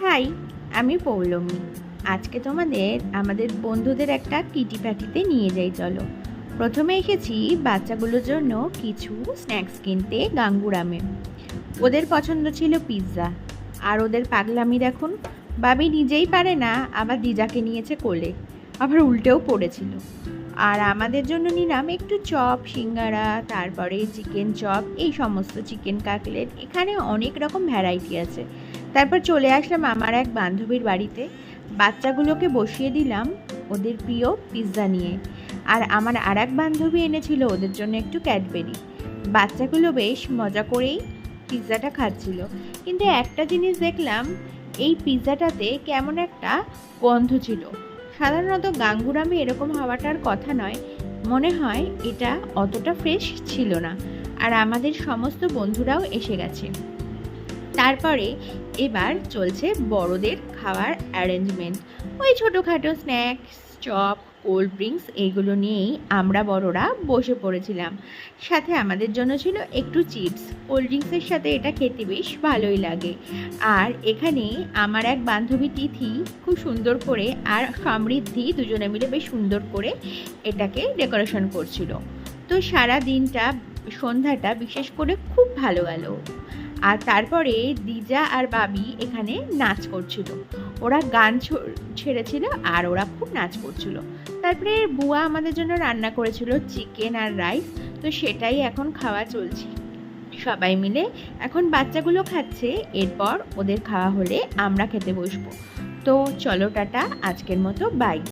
High, আমি পৌলমী। আজকে তোমাদের, আমাদের বন্ধুদের একটা কিটি প্যাটিতে নিয়ে যাই, চলো। প্রথমে এসেছি বাচ্চাগুলোর জন্য কিছু স্ন্যাক্স কিনতে গাঙ্গুরামে ওদের পছন্দ ছিল পিৎজা। আর ওদের পাগলামি দেখুন বাবি নিজেই পারে না, আবার দিজাকে নিয়েছে কোলে। আবার উল্টেও পড়েছিল। আর আমাদের জন্য নিলাম একটু চপ, সিঙ্গারা, তারপরে চিকেন চপ, এই সমস্ত চিকেন কাকলেট এখানে অনেক রকম ভ্যারাইটি আছে। তারপর চলে আসলাম আমার এক বান্ধবীর বাড়িতে। বাচ্চাগুলোকে বসিয়ে দিলাম ওদের প্রিয় পিৎজা নিয়ে। আর আমার আর এক বান্ধবী এনেছিল ওদের জন্য একটু ক্যাডবেরি। বাচ্চাগুলো বেশ মজা করেই পিৎজাটা খাচ্ছিল। কিন্তু একটা জিনিস দেখলাম, এই পিৎজাটাতে কেমন একটা গন্ধ ছিল। সাধারণত গাঙ্গুরামে এরকম হওয়াটার কথা নয়। মনে হয় এটা অতটা ফ্রেশ ছিল না। আর আমাদের সমস্ত বন্ধুরাও এসে গেছে। তারপরে এবার চলছে বড়দের খাওয়ার অ্যারেঞ্জমেন্ট ওই ছোটোখাটো স্ন্যাক্স চপ কোল্ড ড্রিঙ্কস এইগুলো নিয়েই আমরা বড়রা বসে পড়েছিলাম। সাথে আমাদের জন্য ছিল একটু চিপস। কোল্ড ড্রিঙ্কসের সাথে এটা খেতে বেশ ভালোই লাগে। আর এখানে আমার এক বান্ধবী তিথি খুব সুন্দর করে আর সমৃদ্ধি দুজনে মিলে বেশ সুন্দর করে এটাকে ডেকোরেশন করছিল। তো সারা দিনটা সন্ধ্যাটা বিশেষ করে খুব ভালো গেল। আর তারপরে দিজা আর বাবি এখানে নাচ করছিল। ওরা গান ছেড়েছিল আর ওরা খুব নাচ করছিল। তারপরে বুয়া আমাদের জন্য রান্না করেছিল চিকেন আর রাইস, তো সেটাই এখন খাওয়া চলছে। সবাই মিলে এখন বাচ্চাগুলো খাচ্ছে, এরপর ওদের খাওয়া হলে আমরা খেতে বসবো। তো চলো টাটা, আজকের মতো বাই